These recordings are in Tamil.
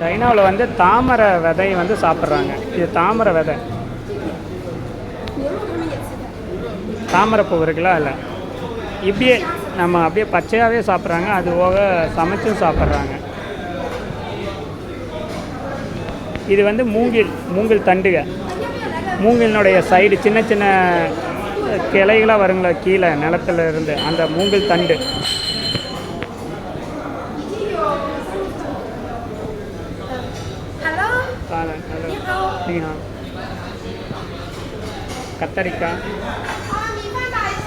சைனாவில் வந்து தாமரை விதை வந்து சாப்பிட்றாங்க. இது தாமரை விதை. தாமரை பூ இருக்குல்ல இப்படியே நம்ம அப்படியே பச்சையாகவே சாப்பிட்றாங்க அது போக சமைச்சும் சாப்பிட்றாங்க. இது வந்து மூங்கில் மூங்கில் தண்டுக. மூங்கிலினுடைய சைடு சின்ன சின்ன கிளைகளாக வருங்களா கீழே நிலத்துல இருந்து அந்த மூங்கில் தண்டு. அப்படியா? கத்தரிக்காய்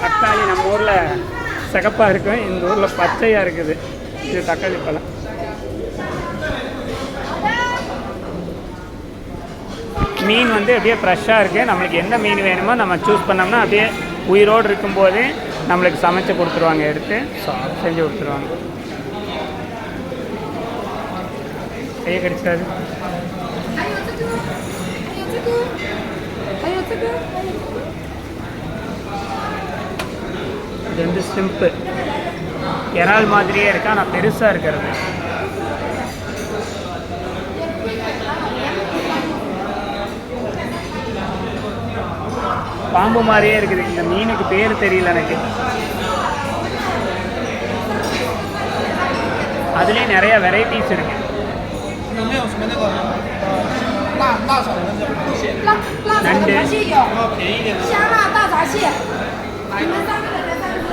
தக்காளி நம்ம ஊரில் சிகப்பாக இருக்கும் இந்த ஊரில் பச்சையாக இருக்குது. இது தக்காளி பழம். மீன் வந்து அப்படியே ஃப்ரெஷ்ஷாக இருக்குது நம்மளுக்கு எந்த மீன் வேணுமோ நம்ம சூஸ் பண்ணோம்னா அப்படியே உயிரோடு இருக்கும்போதே நம்மளுக்கு சமைச்சு கொடுத்துருவாங்க எடுத்து. செஞ்சு கொடுத்துருவாங்க. கையை கடிச்சாது Ayatıgı. இது வந்து சிம்பு இறால் மாதிரியே இருக்கா? ஆனால் பெருசாக இருக்கிறது. பாம்பு மாதிரியே இருக்குது. இந்த மீனுக்கு பேர் தெரியல எனக்கு. அதுலேயும் நிறைய வெரைட்டிஸ் இருக்குது 辣辣炒的那种蟹？辣辣炒的螃蟹有，然后便宜一点的。香辣大闸蟹。你们三个人来三只，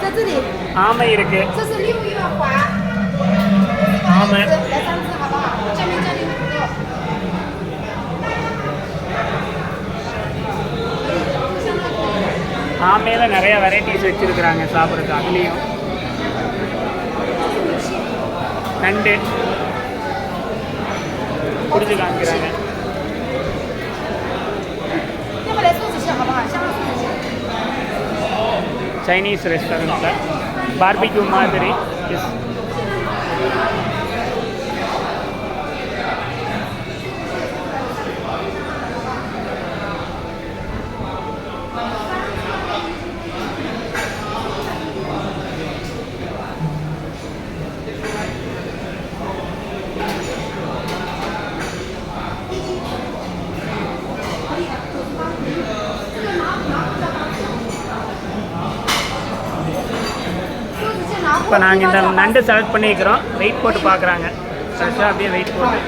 在这里， ஆமை இருக்கு 这是六月环。好没来三只好不好？这边这里五个。 ஆமையில நிறைய வெரைட்டிஸ் வச்சிருக்கிறாங்க சாப்பிட்றதுக்கு அதுலேயும் நண்டு பிடிச்சி காமிக்கிறாங்க சைனீஸ் ரெஸ்டாரண்ட் சார் பார்பிக்யூ மாதிரி இப்போ நாங்கள் இந்த நண்டு செலக்ட் பண்ணிக்கிறோம் வெயிட் போட்டு பார்க்குறாங்க. ஃப்ரெஷ்ஷாக அப்படியே வெயிட் போட்டு.